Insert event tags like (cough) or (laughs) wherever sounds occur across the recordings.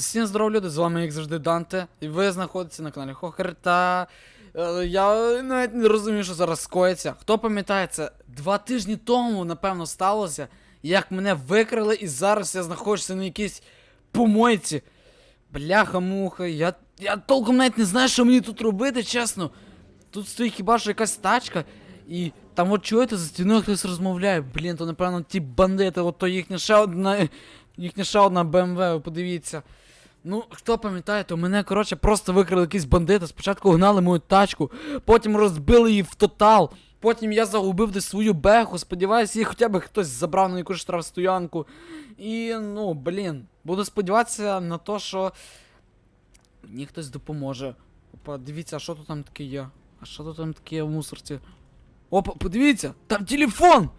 Всім здоров, люди, з вами, як завжди, Данте, і ви знаходитеся на каналі Хохер та. е, я навіть не розумію, що зараз скоїться. Хто пам'ятає, це два тижні тому, напевно, сталося, як мене викрили, і зараз я знаходжуся на якійсь помойці. Бляха-муха, я, я толком навіть не знаю, що мені тут робити, чесно. Тут стоїть хіба що якась тачка, і там от чуєте, за стіною хтось розмовляє. Блін, то напевно ті бандити, от то їхня ще одна. Їхня ще одна БМВ, ви подивіться. Ну, хто пам'ятає, то мене, коротше, просто викрили якісь бандити. Спочатку гнали мою тачку, потім розбили її в тотал. Потім я загубив десь свою беху. Сподіваюся, її хоча б хтось забрав на якусь штрафстоянку. І, ну, блін, буду сподіватися на те, що мені хтось допоможе. Опа, дивіться, а що тут там таке є? А що тут там таке в мусорці? Опа, подивіться, там телефон!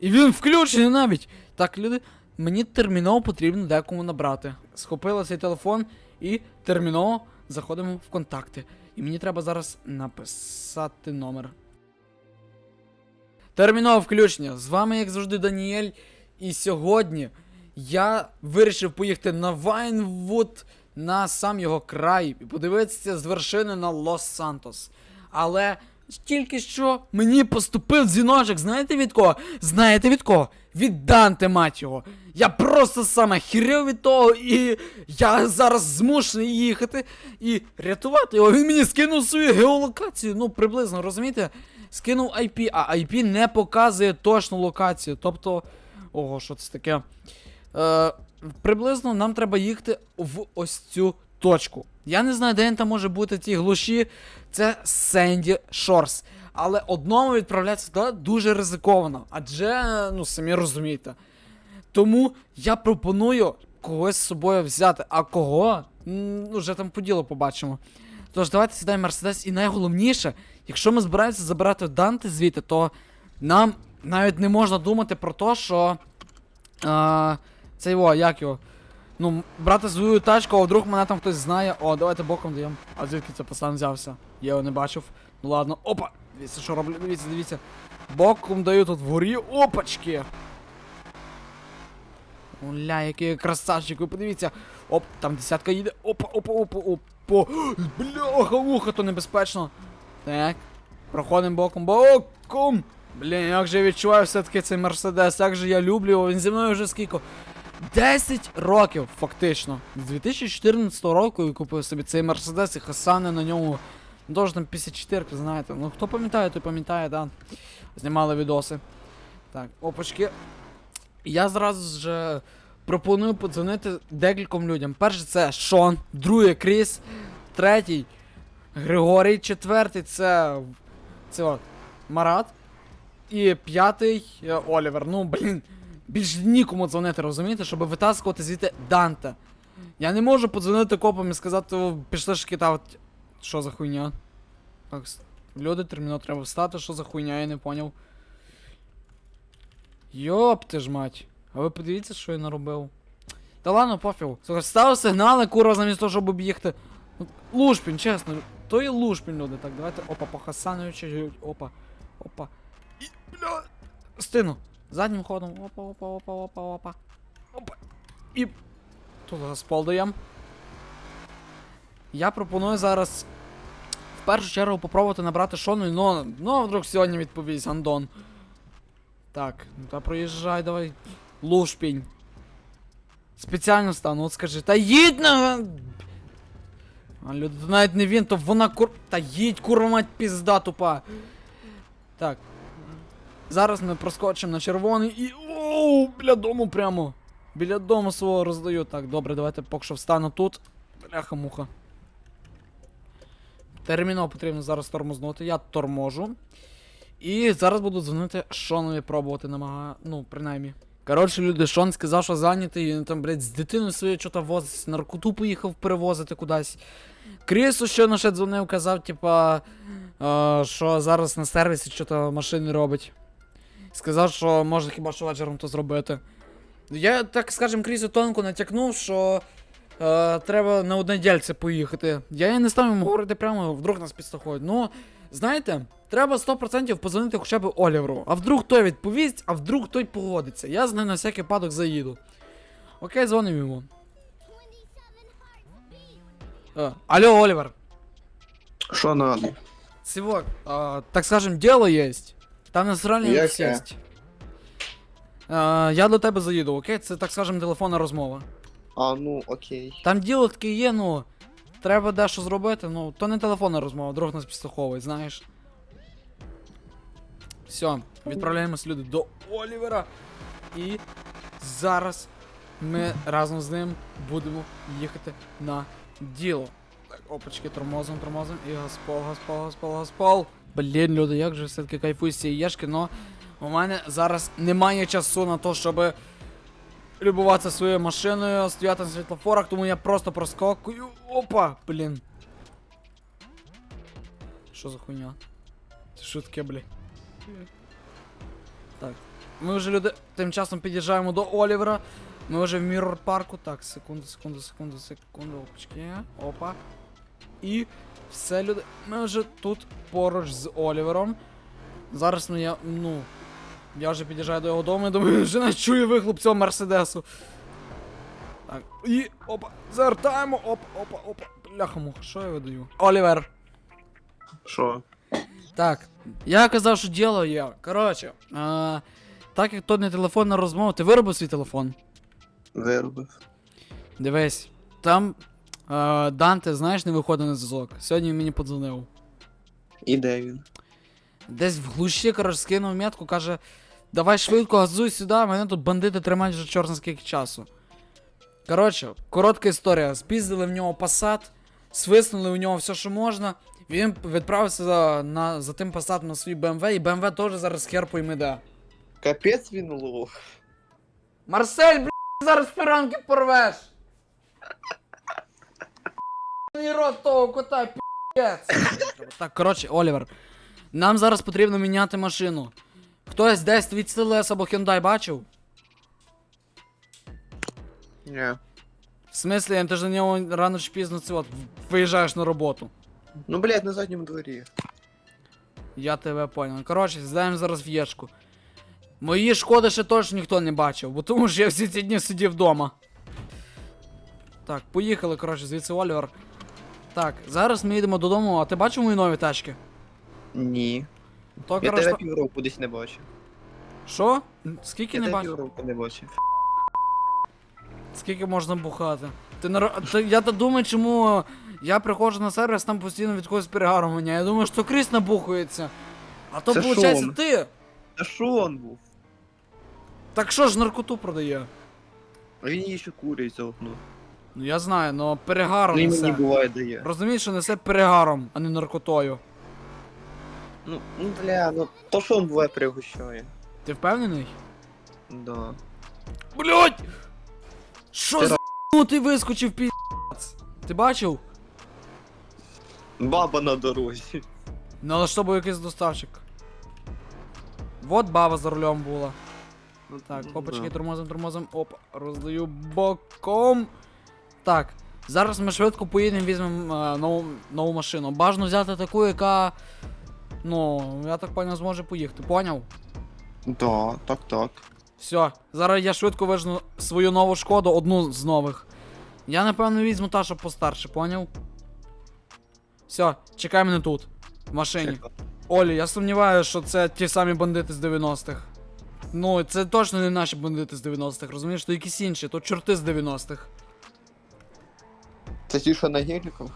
І він включений навіть. Так, люди, мені терміново потрібно декому набрати. Схопила цей телефон і терміново заходимо в контакти. І мені треба зараз написати номер. Термінове включення. З вами, як завжди, Даніель. І сьогодні я вирішив поїхати на Вайнвуд на сам його край і подивитися з вершини на Лос-Сантос. Але тільки що мені поступив дзвіночок, знаєте від кого? Знаєте від кого? Від Данте, мать його. Я просто саме хірив від того, і я зараз змушений їхати і рятувати його. Він мені скинув свою геолокацію, ну приблизно, розумієте? Скинув IP, а IP не показує точну локацію. Тобто. Ого, що це таке? Е, приблизно нам треба їхати в ось цю точку. Я не знаю, де він там може бути ті глуші. Це Сенді Шорс. Але одному відправлятися туди дуже ризиковано. Адже, ну самі розумієте. Тому я пропоную когось з собою взяти. А кого? Ну, вже там по ділу побачимо. Тож, давайте сідаємо Мерседес. І найголовніше, якщо ми збираємося забирати Данте звідти, то нам навіть не можна думати про те, що. А, це його, як його? Ну, брати свою тачку, а вдруг мене там хтось знає. О, давайте боком даємо. А звідки це пацан взявся? Я його не бачив. Ну ладно, опа! Дивіться, що роблю, дивіться, дивіться. Боком даю тут вгорі. Опачки! Оля, який красавчик, ви подивіться. Оп, там десятка їде. Опа, опа, опа, опа. Бляха, муха, то небезпечно. Так. Проходимо боком. Боком! Блін, як же я відчуваю все-таки цей Мерседес, як же я люблю його, він зі мною вже скільки. 10 років, фактично. З 2014 року я купив собі цей Мерседес і Хасани на ньому. Ну, Тоже там 54, знаєте. Ну хто пам'ятає, той пам'ятає, да. Знімали відоси. Так, опачки. Я зразу ж пропоную подзвонити декільком людям. Перший це Шон, другий Кріс, третій Григорій, четвертий це. Це от, Марат. І п'ятий е, Олівер. Ну, блін, більш нікому дзвонити, розумієте, щоб витаскувати звідти Данте. Я не можу подзвонити копам і сказати, «О, пішли ж кидати. Що за хуйня? Так, люди, терміново треба встати, що за хуйня, я не поняв. Йоп ти ж мать. А ви подивіться, що я наробив. Та ладно, пофігу. Слухай, став сигнали, курва, замість того, щоб об'їхати. Ну, Лушпін, чесно. То є Лушпін, люди. Так, давайте. Опа, по Хасановичу. Опа. Опа. І, бля. Стину. Заднім ходом. Опа, опа, опа, опа, опа. Опа. І. Тут газпол даєм. Я пропоную зараз. В першу чергу попробувати набрати Шону і Нона. Ну, вдруг сьогодні відповість Андон. Так, ну та проїжджай, давай. Лушпінь. Спеціально стану, от скажи. Та їдь на. А люди, навіть не він, то вона кур. Та їдь, курва мать пізда тупа. Так. Зараз ми проскочимо на червоний і. Оу, біля дому прямо. Біля дому свого роздаю. Так, добре, давайте поки що встану тут. Бляха-муха. Терміново потрібно зараз тормознути. Я торможу. І зараз буду дзвонити Шонові пробувати намага... Ну, принаймні. Коротше, люди, Шон сказав, що зайнятий, він там, блядь, з дитиною своєю що-то возить, наркоту поїхав перевозити кудись. Крісу щойно ще дзвонив, казав, типа, е, що зараз на сервісі що-то машини робить. Сказав, що може хіба що вечором то зробити. Я, так скажем, Крісу тонко натякнув, що е, треба на одне дільце поїхати. Я не став йому говорити прямо, вдруг нас підстахують. Ну, знаєте, треба 100% позвонити хоча б Оліверу. А вдруг той відповість, а вдруг той погодиться. Я з ним на всякий випадок заїду. Окей, дзвонимо йому. Е, алло, Оливер. Що надо? Сивок, а, так скажем, дело есть. Там насральний Яке? сесть. А, я до тебе заїду, окей? Це, так скажем, телефонна розмова. А, ну окей. Там діло таке є, ну. Треба дещо зробити, ну, то не телефонна розмова, друг нас підслуховує, знаєш. Все, відправляємось люди до Олівера. І зараз ми разом з ним будемо їхати на діло. Опачки, тормозом, тормозом. І гаспол, гаспол, гаспол, гаспол. Блін, люди, як же все-таки кайфую з цієї єшки, но у мене зараз немає часу на те, щоб любуватися своєю машиною, стояти на світлофорах, тому я просто проскокую. Опа! Блін. Що за хуйня? Це що таке, блін? Так. Ми вже люди тим часом під'їжджаємо до Олівера. Ми вже в Міррор парку. Так, секунду, секунду, секунду, секунду. Опачки. Опа. І все, люди. Ми вже тут поруч з Олівером. Зараз ну я. ну. Я вже під'їжджаю до його дому і думаю, вже не чую вихлоп цього мерседесу. Так. І. Опа. Завертаємо. Опа, опа, опа. Бляха муха, що я видаю? Олівер. Що? Так, я казав, що діло є. Коротше, а, так як то не телефонна розмова, ти виробив свій телефон? Виробив. Дивись, там а, Данте, знаєш, не виходить на зв'язок. Сьогодні він мені подзвонив. І де він? Десь в глуші, коротше, скинув метку, каже, давай швидко газуй сюди, мене тут бандити тримають вже чорно скільки часу. Коротше, коротка історія. Спіздили в нього пасад, свиснули у нього все, що можна. Він відправився за, на, за тим пасатом на свій БМВ, і БМВ теж зараз хер пойме де. Капець він лох. Марсель, блядь, зараз пиранки порвеш. Ні рот того кота, п'єць. (coughs) Так, коротше, Олівер. Нам зараз потрібно міняти машину. Хтось десь від Селес або Hyundai бачив? Ні. В смислі, ти ж на ньому рано чи пізно це от виїжджаєш на роботу. Ну, блядь, на задньому дворі. Я тебе понял. Коротше, здаємо зараз в єшку. Мої шкоди ще точно ніхто не бачив, бо тому що я всі ці дні сидів вдома. Так, поїхали, коротше, звідси Олівер. Так, зараз ми їдемо додому, а ти бачив мої нові тачки? Ні. То, Я коротше, тебе півроку десь не бачив. що? Скільки Я не тебе бачив? півроку не бачив. Скільки можна бухати? Ти на ро- ти, я то думаю, чому я приходжу на сервіс, там постійно від когось перегаром мене. Я думаю, що Кріс набухується. А то Це виходить ти. Та що він був? Так що ж наркоту продає? А він її ще курить за окно. Ну я знаю, но перегаром Ну і несе. буває дає. Розумієш, що несе перегаром, а не наркотою. Ну, ну бля, ну то що він буває пригощає. Ти впевнений? Да. Блять! Що Ти за ну ти вискочив пі***ц? Ти бачив? Баба на дорозі. Ну але що був якийсь доставчик. Вот баба за рулем була. Ну, Так, ну, опачки, да. тормозом, тормозом, оп, роздаю боком. Так, зараз ми швидко поїдемо, візьмемо е, нову, нову машину. Бажано взяти таку, яка. Ну, я так поняв, зможе поїхати, поняв? Да, так, так. Все, зараз я швидко вижну свою нову шкоду, одну з нових. Я напевно візьму та, що постарше, поняв? Все, чекай мене тут, в машині. Чекай. Олі, я сумніваюся, що це ті самі бандити з 90-х. Ну, це точно не наші бандити з 90-х, розумієш? То якісь інші, то чорти з 90-х. Це ті, що на геліках?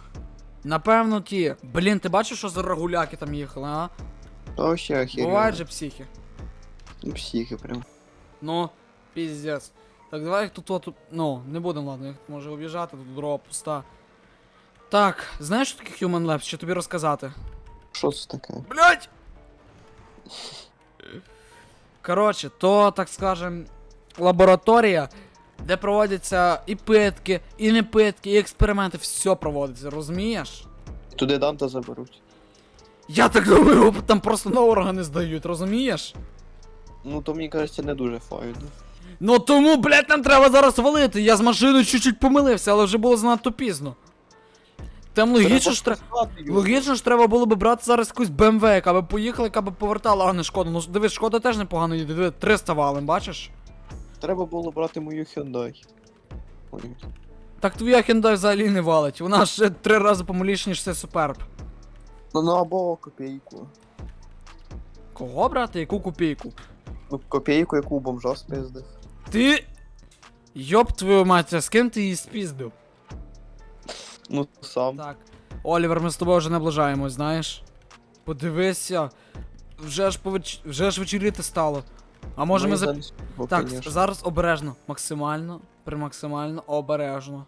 Напевно, ті. Блін, ти бачиш, що за рагуляки там їхали, а? Та вообще охеренно. Бувають же психи. Ну, психи прям. Ну, піздець. Так, давай їх тут, тут, ну, не будемо, ладно, їх може об'їжджати, тут дорога пуста. Так, знаєш, що таке Human Labs, чи тобі розказати? Що це таке? Блять! Коротше, то, так скажем, лабораторія, де проводяться і питки, і не питки, і експерименти, все проводиться, розумієш? Туди Данта заберуть. Я так думаю, там просто на органи здають, розумієш? Ну, то мені кажеться, не дуже файно. Ну тому, блядь, нам треба зараз валити. Я з машиною чуть-чуть помилився, але вже було занадто пізно. Там логічно ж треба. Логічно ж треба було би брати зараз якусь BMW, яка би поїхала, яка би повертала, а не шкода. Ну дивись, шкода теж непогано їде. Диви, 300 валим, бачиш? Треба було брати мою Hyundai. Ой. Так твоя хендай взагалі не валить. Вона ще три рази помиліше, ніж це суперб. Ну, ну або копійку. Кого брати? Яку копійку? Ну, копійку, яку у бомжа спиздив. Ти. Йоп твою мать, а з ким ти її спіздив? Ну, сам. Так. Олівер, ми з тобою вже наближаємось, знаєш. Подивися. Вже ж повеч... вже ж вечеріти стало. А може Ну, ми за. Так, зараз обережно. Максимально. Примаксимально обережно.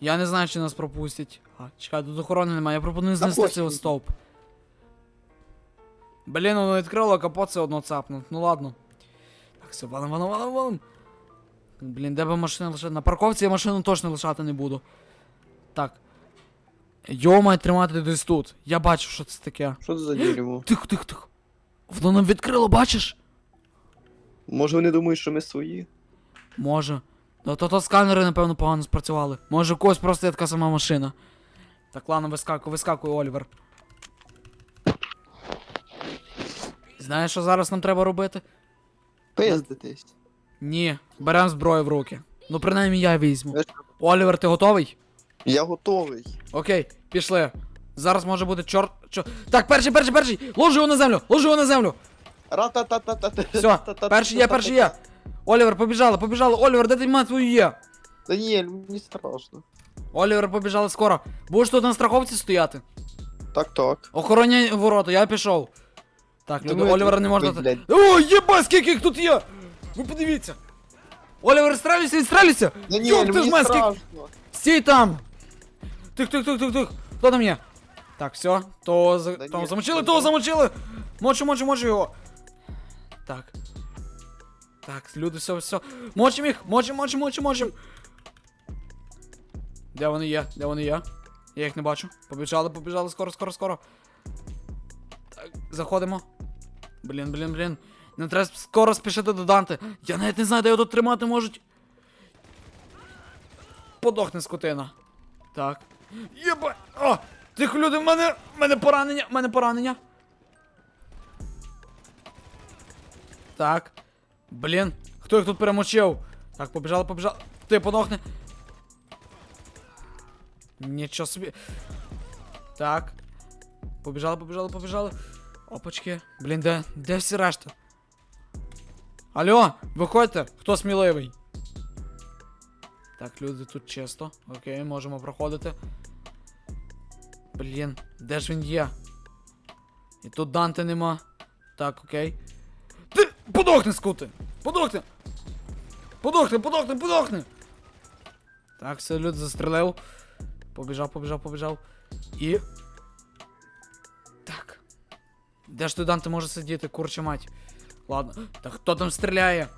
Я не знаю, чи нас пропустять. А, чекай, тут охорони немає. Я пропоную знести цей стовп. Блін, воно відкрило капот, все одно цапнуть. Ну ладно. Так, все, валим, валим, валим, валим. Блін, де би машина лишати? На парковці я машину точно лишати не буду. Так. Його мають тримати десь тут. Я бачу, що це таке. Що це за дерьмо? (gasps) Тихо, тихо, тихо. Воно нам відкрило, бачиш? Може вони думають, що ми свої? Може. Ну то то сканери, напевно, погано спрацювали. Може, у когось просто є така сама машина. Так, ладно, вискакуй, вискакуй, Олівер. Знаєш, що зараз нам треба робити? Пиздитись. Ні, беремо зброю в руки. Ну, принаймні я візьму. Олівер, ти готовий? Я готовий. Окей, пішли. Зараз може бути чорт. Чор... Так, перший, перший, перший! Ложи його на землю! Ложи його на землю! Ра-та-та-та-та. Все, перший є, перший є! Олівер, побіжали, побіжали! Олівер, де ти мать твою є? Даніель, мені страшно. Олівер, побіжали скоро. Будеш тут на страховці стояти? Так, так. Охороняй ворота, я пішов. Так, люди, Думаю, Олівера не можна. блядь. О, єба, скільки їх тут є! Ви подивіться! Олівер, стрелюйся, відстрелюйся! Даніель, Йоп, ти ж мені скільки- страшно. Стій там! Тих, тих, тих, тих, тих. Хто там є? Так, все, то за... Да того ні, замочили, це того замочили! Мочу, мочу, мочу його. Так. Так, люди, все, все. Мочим їх, мочим, мочим, мочим, мочим. Де вони є? Де вони є? Я їх не бачу. Побіжали, побіжали, скоро, скоро, скоро. Так, заходимо. Блін, блін, блін. Не треба скоро спішити до Данте. Я навіть не знаю, де його тут тримати можуть. Подохне скотина. Так. Єба. О! Тихо, люди, в мене. в мене поранення, в мене поранення. Так. Блін, хто їх тут перемочив? Так, побіжали, побіжали. Ти подохне. Нічого собі. Так. Побіжали, побіжали, побіжали. Опачки. Блін, де? Де всі решта? Алло, виходьте, хто сміливий? Так, люди тут чисто. Окей, можемо проходити. Блін, де ж він є? І тут Данте нема. Так, окей. Подохни, скути! Подохни! Подохни, подохни, подохни! Так, все, люд застрелив. Побіжав, побіжав, побіжав. І. Так. Де ж той Данте може сидіти, курча мать? Ладно. Та хто там стріляє?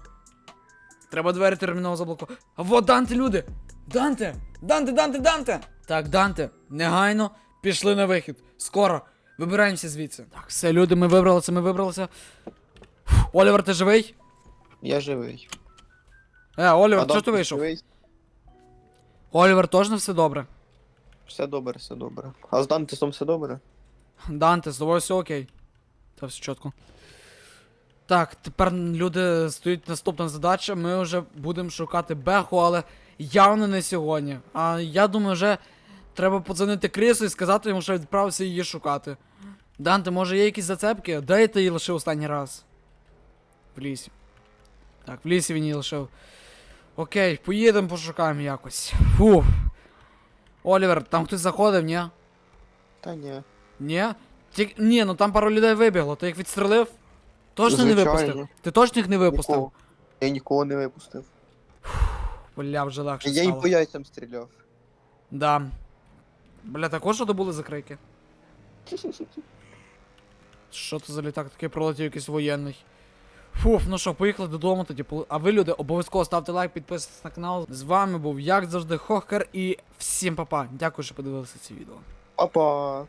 Треба двері терміново заблокувати. А вот Данте, люди! Данте! Данте, Данте, Данте! Так, Данте, негайно пішли на вихід. Скоро. Вибираємося звідси. Так, все, люди, ми вибралися, ми вибралися. Олівер, ти живий? Я живий. Е, Олівер, чого ти вийшов? живий? Олівер, точно все добре. Все добре, все добре. А з Дантесом все добре? Данте, з тобою все окей. Та все чітко. Так, тепер люди стоїть наступна задача. Ми вже будемо шукати Беху, але явно не сьогодні. А я думаю, вже треба подзвонити Крісу і сказати йому, що відправився її шукати. Данте, може є якісь зацепки? Де ти її лишив останній раз? В лісі. Так, в лісі він її лишив. Окей, поїдемо пошукаємо якось. Фух. Олівер, там хтось заходив, ні? Та ні. Ні? Ті... Ні, ну там пару людей вибігло. Ти їх відстрелив? Точно не випустив? Ти точно їх не випустив? Нікого. Я нікого не випустив. Бля, вже легше Я їм стало. по яйцям стріляв. Да. Бля, також що були закрики? (laughs) Що це за літак такий пролетів якийсь воєнний? Фуф, ну що, поїхали додому тоді. А ви, люди, обов'язково ставте лайк, підписуйтесь на канал. З вами був, як завжди, Хохкер і всім папа. Дякую, що подивилися це відео. Папа.